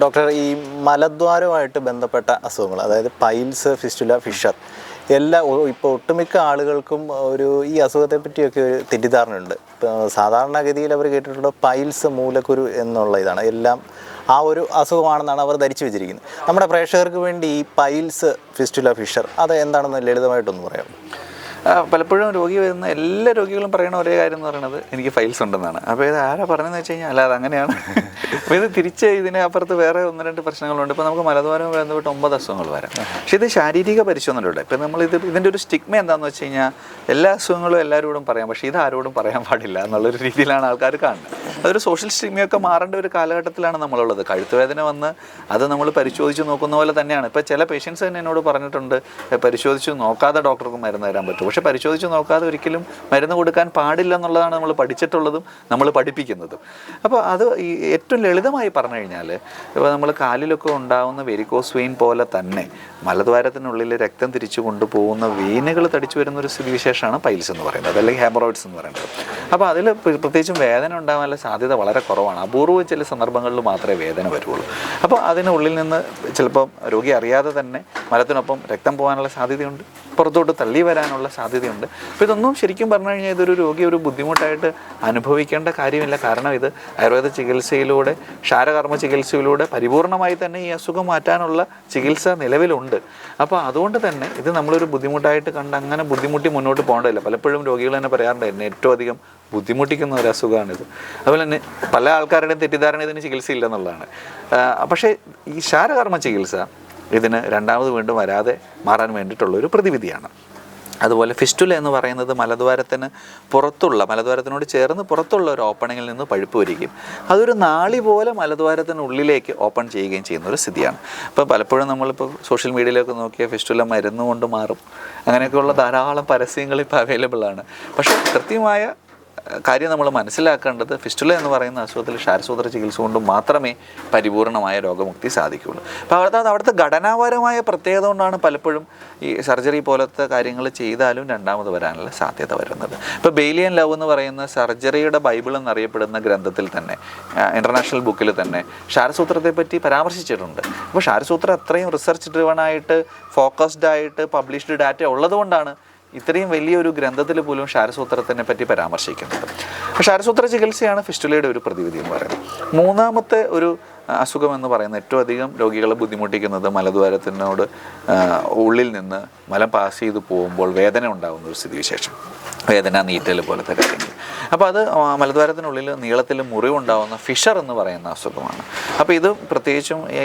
Doctor ഈ മലദ്വാരവുമായിട്ട് ബന്ധപ്പെട്ട അസുഖങ്ങൾ അതായത് പൈൽസ് ഫിസ്റ്റുല ഫിഷർ എല്ലാ ഇപ്പോൾ ഒട്ടുമിക്ക ആളുകൾക്കും ഒരു ഈ അസുഖത്തെ പറ്റിയൊക്കെ ഒരു തെറ്റിദ്ധാരണയുണ്ട്. സാധാരണഗതിയിൽ അവർ കേട്ടിട്ടുള്ള പൈൽസ് മൂലക്കുരു എന്നുള്ള ഇതാണ്. എല്ലാം ആ ഒരു അസുഖമാണെന്നാണ് അവർ ധരിച്ചു വെച്ചിരിക്കുന്നത്. നമ്മുടെ പ്രേക്ഷകർക്ക് വേണ്ടി ഈ പൈൽസ് ഫിസ്റ്റുല ഫിഷർ അത് എന്താണെന്ന് ലളിതമായിട്ടൊന്ന് പറയാം പലപ്പോഴും രോഗി വരുന്ന എല്ലാ രോഗികളും പറയുന്ന ഒരേ കാര്യം എന്ന് പറയുന്നത് എനിക്ക് ഫയൽസ് ഉണ്ടെന്നാണ്. അപ്പോൾ ഇത് ആരാ പറഞ്ഞതെന്ന് വെച്ച് കഴിഞ്ഞാൽ അല്ലാതെ അങ്ങനെയാണ്. അപ്പോൾ ഇത് തിരിച്ച് ഇതിന് അപ്പുറത്ത് വേറെ ഒന്ന് രണ്ട് പ്രശ്നങ്ങളുണ്ട്. ഇപ്പോൾ നമുക്ക് മലദ്വാരം ബന്ധപ്പെട്ട് ഒമ്പത് അസുഖങ്ങൾ വരാം. പക്ഷേ ഇത് ശാരീരിക പരിശോധനയുടെ ഇപ്പം നമ്മൾ ഇത് ഇതിന്റെ ഒരു സ്റ്റിഗ്മ എന്താണെന്ന് വെച്ച് കഴിഞ്ഞാൽ എല്ലാ അസുഖങ്ങളും എല്ലാവരോടും പറയാം. പക്ഷേ ഇത് ആരോടും പറയാൻ പാടില്ല എന്നുള്ളൊരു രീതിയിലാണ് ആൾക്കാർ കാണുന്നത്. അതൊരു സോഷ്യൽ സ്ട്രീമിയൊക്കെ മാറേണ്ട ഒരു കാലഘട്ടത്തിലാണ് നമ്മളുള്ളത്. കഴുത്തുവേദന വന്ന് അത് നമ്മൾ പരിശോധിച്ച് നോക്കുന്ന പോലെ തന്നെയാണ്. ഇപ്പോൾ ചില പേഷ്യൻസ് തന്നെ എന്നോട് പറഞ്ഞിട്ടുണ്ട് പരിശോധിച്ച് നോക്കാതെ ഡോക്ടർക്ക് മരുന്ന് തരാൻ പറ്റും. പക്ഷേ പരിശോധിച്ച് നോക്കാതെ ഒരിക്കലും മരുന്ന് കൊടുക്കാൻ പാടില്ല എന്നുള്ളതാണ് നമ്മൾ പഠിച്ചിട്ടുള്ളതും നമ്മൾ പഠിപ്പിക്കുന്നതും. അപ്പോൾ അത് ഈ ഏറ്റവും ലളിതമായി പറഞ്ഞു കഴിഞ്ഞാൽ ഇപ്പോൾ നമ്മൾ കാലിലൊക്കെ ഉണ്ടാകുന്ന വെരിക്കോസ് വെയിൻ പോലെ തന്നെ മലദ്വാരത്തിനുള്ളിൽ രക്തം തിരിച്ചു കൊണ്ടുപോകുന്ന വെയിനുകൾ തടിച്ചു വരുന്ന ഒരു സ്ഥിതിവിശേഷമാണ് പൈൽസ് എന്ന് പറയുന്നത് അതല്ലെങ്കിൽ ഹെമറോയിഡ്സ് എന്ന് പറയുന്നത്. അപ്പോൾ അതിൽ പ്രത്യേകിച്ചും വേദന ഉണ്ടാകാനുള്ള സാധ്യത വളരെ കുറവാണ്. അപൂർവം ചില സന്ദർഭങ്ങളിൽ മാത്രമേ വേദന വരുള്ളൂ അപ്പോൾ അതിനുള്ളിൽ നിന്ന് ചിലപ്പം രോഗി അറിയാതെ തന്നെ മലത്തിനൊപ്പം രക്തം പോകാനുള്ള സാധ്യതയുണ്ട്. പുറത്തോട്ട് തള്ളി വരാനുള്ള സാധ്യതയുണ്ട്. അപ്പോൾ ഇതൊന്നും ശരിക്കും പറഞ്ഞു കഴിഞ്ഞാൽ ഇതൊരു രോഗി ഒരു ബുദ്ധിമുട്ടായിട്ട് അനുഭവിക്കേണ്ട കാര്യമില്ല. കാരണം ഇത് ആയുർവേദ ചികിത്സയിലൂടെ ക്ഷാരകർമ്മ ചികിത്സയിലൂടെ പരിപൂർണമായി തന്നെ ഈ അസുഖം മാറ്റാനുള്ള ചികിത്സ നിലവിലുണ്ട്. അപ്പോൾ അതുകൊണ്ട് തന്നെ ഇത് നമ്മളൊരു ബുദ്ധിമുട്ടായിട്ട് കണ്ട് അങ്ങനെ ബുദ്ധിമുട്ടി മുന്നോട്ട് പോകേണ്ടതില്ല. പലപ്പോഴും രോഗികൾ തന്നെ പറയാറുണ്ട് ഏറ്റവും അധികം ബുദ്ധിമുട്ടിക്കുന്ന ഒരു അസുഖമാണിത്. അതുപോലെ തന്നെ പല ആൾക്കാരുടെയും തെറ്റിദ്ധാരണ ഇതിന് ചികിത്സയില്ല എന്നുള്ളതാണ്. ആ, പക്ഷേ ഈ ശാരകർമ്മ ചികിത്സ ഇതിന് രണ്ടാമത് വീണ്ടും വരാതെ മാറാൻ വേണ്ടിയിട്ടുള്ള ഒരു പ്രതിവിധിയാണ്. അതുപോലെ ഫിസ്റ്റുല എന്ന് പറയുന്നത് മലദ്വാരത്തിന് പുറത്തുള്ള മലദ്വാരത്തിനോട് ചേർന്ന് പുറത്തുള്ള ഒരു ഓപ്പണിങ്ങിൽ നിന്ന് പഴുപ്പ് വരികയും അതൊരു നാളി പോലെ മലദ്വാരത്തിനുള്ളിലേക്ക് ഓപ്പൺ ചെയ്യുകയും ചെയ്യുന്ന ഒരു സ്ഥിതിയാണ്. അപ്പോൾ പലപ്പോഴും നമ്മളിപ്പോൾ സോഷ്യൽ മീഡിയയിലൊക്കെ നോക്കിയാൽ ഫിസ്റ്റുല മരുന്ന് കൊണ്ട് മാറും. അങ്ങനെയൊക്കെയുള്ള ധാരാളം പരസ്യങ്ങൾ ഇപ്പോൾ അവൈലബിൾ ആണ് പക്ഷേ കൃത്യമായ കാര്യം നമ്മൾ മനസ്സിലാക്കേണ്ടത് ഫിസ്റ്റുല എന്ന് പറയുന്ന അസുഖത്തിൽ ശാരസൂത്ര ചികിത്സ കൊണ്ട് മാത്രമേ പരിപൂർണമായ രോഗമുക്തി സാധിക്കുകയുള്ളൂ. അപ്പോൾ അവിടുത്തെ അവിടുത്തെ ഘടനാപരമായ പ്രത്യേകത കൊണ്ടാണ് പലപ്പോഴും ഈ സർജറി പോലത്തെ കാര്യങ്ങൾ ചെയ്താലും രണ്ടാമത് വരാനുള്ള സാധ്യത വരുന്നത്. ഇപ്പോൾ ബെയിലിയൻ ലവ് എന്ന് പറയുന്ന സർജറിയുടെ ബൈബിൾ എന്നറിയപ്പെടുന്ന ഗ്രന്ഥത്തിൽ തന്നെ ഇന്റർനാഷണൽ ബുക്കിൽ തന്നെ ക്ഷാരസൂത്രത്തെ പറ്റി പരാമർശിച്ചിട്ടുണ്ട്. അപ്പോൾ ക്ഷാരസൂത്രം അത്രയും റിസർച്ച് ഡ്രിവൺ ആയിട്ട് ഫോക്കസ്ഡ് ആയിട്ട് പബ്ലിഷ്ഡ് ഡാറ്റ ഉള്ളതുകൊണ്ടാണ് ഇത്രയും വലിയൊരു ഗ്രന്ഥത്തിൽ പോലും ക്ഷാരസൂത്രത്തിനെ പറ്റി പരാമർശിക്കുന്നത്. അപ്പോൾ ക്ഷാരസൂത്ര ചികിത്സയാണ് ഫിസ്റ്റുലയുടെ ഒരു പ്രതിവിധി എന്ന് പറയുന്നത്. മൂന്നാമത്തെ ഒരു അസുഖം എന്ന് പറയുന്നത് ഏറ്റവും അധികം രോഗികളെ ബുദ്ധിമുട്ടിക്കുന്നത് മലദ്വാരത്തിനോട് ഉള്ളിൽ നിന്ന് മലം പാസ് ചെയ്ത് പോകുമ്പോൾ വേദന ഉണ്ടാകുന്ന ഒരു സ്ഥിതിവിശേഷം. വേദന നീറ്റൽ പോലത്തെ കാര്യങ്ങൾ. അപ്പോൾ അത് മലദ്വാരത്തിനുള്ളിൽ നീളത്തിൽ മുറിവുണ്ടാകുന്ന ഫിഷർ എന്ന് പറയുന്ന അസുഖമാണ്. അപ്പോൾ ഇത് പ്രത്യേകിച്ചും ഈ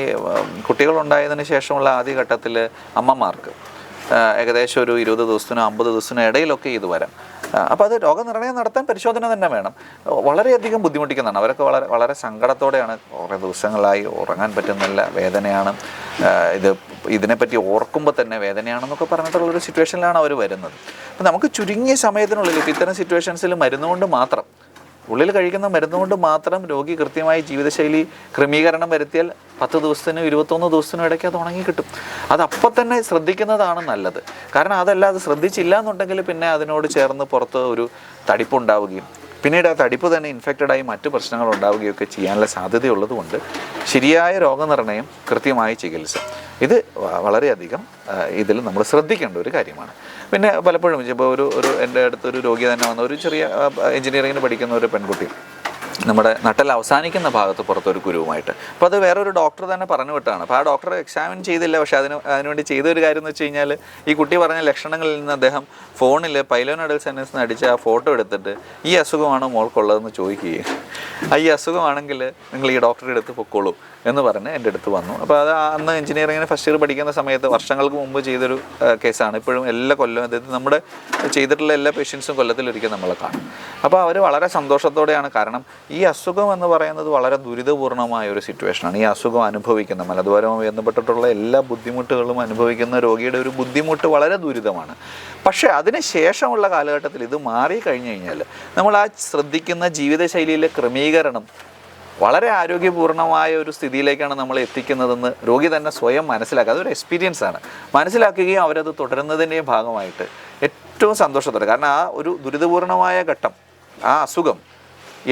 കുട്ടികളുണ്ടായതിന് ശേഷമുള്ള ആദ്യഘട്ടത്തിൽ അമ്മമാർക്ക് ഏകദേശം ഒരു ഇരുപത് ദിവസത്തിനോ അമ്പത് ദിവസത്തിനോ ഇടയിലൊക്കെ ഇത് വരാം. അപ്പോൾ അത് രോഗനിർണയം നടത്താൻ പരിശോധന തന്നെ വേണം. വളരെയധികം ബുദ്ധിമുട്ടിക്കുന്നതാണ്. അവരൊക്കെ വളരെ വളരെ സങ്കടത്തോടെയാണ് കുറേ ദിവസങ്ങളായി ഉറങ്ങാൻ പറ്റുന്നില്ല വേദനയാണ്. ഇത് ഇതിനെപ്പറ്റി ഓർക്കുമ്പോൾ തന്നെ വേദനയാണെന്നൊക്കെ പറഞ്ഞിട്ടുള്ളൊരു സിറ്റുവേഷനിലാണ് അവർ വരുന്നത്. അപ്പം നമുക്ക് ചുരുങ്ങിയ സമയത്തിനുള്ളിൽ ഇത്തരം സിറ്റുവേഷൻസിൽ മരുന്നുകൊണ്ട് മാത്രം ഉള്ളിൽ കഴിക്കുന്ന മരുന്ന് കൊണ്ട് മാത്രം രോഗി കൃത്യമായി ജീവിതശൈലി ക്രമീകരണം വരുത്തിയാൽ പത്ത് ദിവസത്തിനും ഇരുപത്തൊന്ന് ദിവസത്തിനും ഇടയ്ക്ക് അത് ഉണങ്ങി കിട്ടും. അത് അപ്പം തന്നെ ശ്രദ്ധിക്കുന്നതാണ് നല്ലത്. കാരണം അതല്ലാതെ അത് ശ്രദ്ധിച്ചില്ല എന്നുണ്ടെങ്കിൽ പിന്നെ അതിനോട് ചേർന്ന് പുറത്ത് ഒരു തടിപ്പുണ്ടാവുകയും പിന്നീട് ആ തടിപ്പ് തന്നെ ഇൻഫെക്റ്റഡ് ആയി മറ്റു പ്രശ്നങ്ങൾ ഉണ്ടാവുകയൊക്കെ ചെയ്യാനുള്ള സാധ്യതയുള്ളതുകൊണ്ട് ശരിയായ രോഗനിർണയം കൃത്യമായ ചികിത്സ. ഇത് വളരെയധികം ഇതിൽ നമ്മൾ ശ്രദ്ധിക്കേണ്ട ഒരു കാര്യമാണ്. പിന്നെ പലപ്പോഴും ഇപ്പോൾ ഒരു ഒരു എന്റെ അടുത്തൊരു രോഗി തന്നെ വന്ന ഒരു ചെറിയ എഞ്ചിനീയറിങ്ങിന് പഠിക്കുന്ന ഒരു പെൺകുട്ടി നമ്മുടെ നട്ടൽ അവസാനിക്കുന്ന ഭാഗത്ത് പുറത്തൊരു കുരുവുമായിട്ട് അപ്പോൾ അത് വേറൊരു ഡോക്ടർ തന്നെ പറഞ്ഞു വിട്ടാണ്. അപ്പോൾ ആ ഡോക്ടർ എക്സാമിൻ ചെയ്തില്ല. പക്ഷേ അതിന് അതിനുവേണ്ടി ചെയ്ത ഒരു കാര്യം എന്ന് വെച്ച് കഴിഞ്ഞാൽ ഈ കുട്ടി പറഞ്ഞ ലക്ഷണങ്ങളിൽ നിന്ന് അദ്ദേഹം ഫോണിൽ പൈലോനഡൽ സെന്റൻസ് അടിച്ച് ആ ഫോട്ടോ എടുത്തിട്ട് ഈ അസുഖമാണോ മോൾക്കുള്ളതെന്ന് ചോദിക്കുകയും ആ ഈ അസുഖമാണെങ്കിൽ നിങ്ങൾ ഈ ഡോക്ടറെ അടുത്ത് പൊക്കോളൂ. എന്ന് പറഞ്ഞ് എന്റെ അടുത്ത് വന്നു. അപ്പോൾ അത് അന്ന് എഞ്ചിനീയറിങ്ങിന് ഫസ്റ്റ് ഇയർ പഠിക്കുന്ന സമയത്ത് വർഷങ്ങൾക്ക് മുമ്പ് ചെയ്തൊരു കേസാണ്. ഇപ്പോഴും എല്ലാ കൊല്ലവും അതായത് നമ്മുടെ ചെയ്തിട്ടുള്ള എല്ലാ പേഷ്യൻസും കൊല്ലത്തിലൊരിക്കൽ നമ്മളെ കാണും. അപ്പോൾ അവർ വളരെ സന്തോഷത്തോടെയാണ് കാരണം ഈ അസുഖം എന്ന് പറയുന്നത് വളരെ ദുരിതപൂർണമായ ഒരു സിറ്റുവേഷനാണ് ഈ അസുഖം അനുഭവിക്കുന്ന മലദ്വാരവുമായി ബന്ധപ്പെട്ടിട്ടുള്ള എല്ലാ ബുദ്ധിമുട്ടുകളും അനുഭവിക്കുന്ന രോഗിയുടെ ഒരു ബുദ്ധിമുട്ട് വളരെ ദുരിതമാണ്. പക്ഷേ അതിന് ശേഷമുള്ള കാലഘട്ടത്തിൽ ഇത് മാറി കഴിഞ്ഞു കഴിഞ്ഞാൽ നമ്മൾ ആ ശ്രദ്ധിക്കുന്ന ജീവിതശൈലിയിലെ ക്രമീകരണം വളരെ ആരോഗ്യപൂർണമായ ഒരു സ്ഥിതിയിലേക്കാണ് നമ്മൾ എത്തിക്കുന്നതെന്ന് രോഗി തന്നെ സ്വയം മനസ്സിലാക്കുക. അതൊരു എക്സ്പീരിയൻസ് ആണ്. മനസ്സിലാക്കുകയും അവരത് തുടരുന്നതിന്റെയും ഭാഗമായിട്ട് ഏറ്റവും സന്തോഷത്തോടെ. കാരണം ആ ഒരു ദുരിതപൂർണമായ ഘട്ടം ആ അസുഖം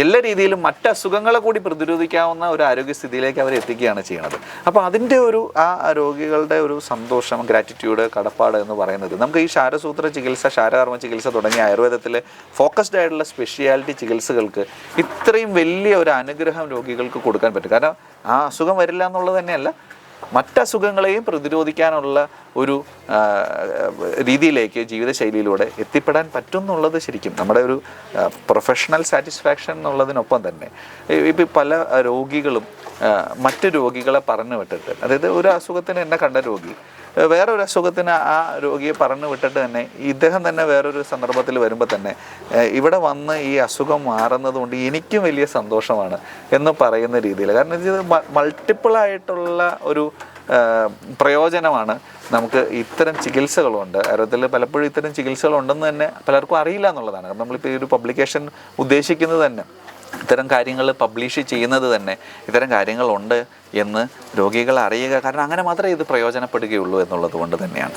എല്ലാ രീതിയിലും മറ്റ് അസുഖങ്ങളെ കൂടി പ്രതിരോധിക്കാവുന്ന ഒരു ആരോഗ്യസ്ഥിതിയിലേക്ക് അവർ എത്തിക്കുകയാണ് ചെയ്യുന്നത്. അപ്പോൾ അതിന്റെ ഒരു ആ രോഗികളുടെ ഒരു സന്തോഷം ഗ്രാറ്റിറ്റ്യൂഡ് കടപ്പാട് എന്ന് പറയുന്നത് നമുക്ക് ഈ ശാരസൂത്ര ചികിത്സ ശാരകർമ്മ ചികിത്സ തുടങ്ങിയ ആയുർവേദത്തിലെ ഫോക്കസ്ഡ് ആയിട്ടുള്ള സ്പെഷ്യാലിറ്റി ചികിത്സകൾക്ക് ഇത്രയും വലിയ ഒരു അനുഗ്രഹം രോഗികൾക്ക് കൊടുക്കാൻ പറ്റും. കാരണം ആ അസുഖം വരില്ല എന്നുള്ളത് തന്നെയല്ല മറ്റസുഖങ്ങളെയും പ്രതിരോധിക്കാനുള്ള ഒരു രീതിയിലേക്ക് ജീവിതശൈലിയിലൂടെ എത്തിപ്പെടാൻ പറ്റും എന്നുള്ളത് ശരിക്കും നമ്മുടെ ഒരു പ്രൊഫഷണൽ സാറ്റിസ്ഫാക്ഷൻ എന്നുള്ളതിനൊപ്പം തന്നെ. ഇപ്പം പല രോഗികളും മറ്റ് രോഗികളെ പറഞ്ഞു വിട്ടിട്ട്. അതായത് ഒരു അസുഖത്തിന് എന്നെ കണ്ട രോഗി. വേറെ ഒരു അസുഖത്തിന് ആ രോഗിയെ പറഞ്ഞു വിട്ടിട്ട് തന്നെ ഇദ്ദേഹം തന്നെ വേറൊരു സന്ദർഭത്തിൽ വരുമ്പോൾ തന്നെ ഇവിടെ വന്ന് ഈ അസുഖം മാറുന്നത് കൊണ്ട് എനിക്കും വലിയ സന്തോഷമാണ് എന്ന് പറയുന്ന രീതിയിൽ. കാരണം ഇത് മൾട്ടിപ്പിൾ ആയിട്ടുള്ള ഒരു പ്രയോജനമാണ് നമുക്ക് ഇത്തരം ചികിത്സകളുണ്ട്. ആരോഗ്യത്തിൽ പലപ്പോഴും ഇത്തരം ചികിത്സകളുണ്ടെന്ന് തന്നെ പലർക്കും അറിയില്ല എന്നുള്ളതാണ്. കാരണം നമ്മളിപ്പോൾ ഈ ഒരു പബ്ലിക്കേഷൻ ഉദ്ദേശിക്കുന്നത് തന്നെ. ഇത്തരം കാര്യങ്ങൾ പബ്ലിഷ് ചെയ്യുന്നത് തന്നെ ഇത്തരം കാര്യങ്ങളുണ്ട് എന്ന് രോഗികൾ അറിയുക. കാരണം അങ്ങനെ മാത്രമേ ഇത് പ്രയോജനപ്പെടുകയുള്ളൂ എന്നുള്ളത് കൊണ്ട് തന്നെയാണ്.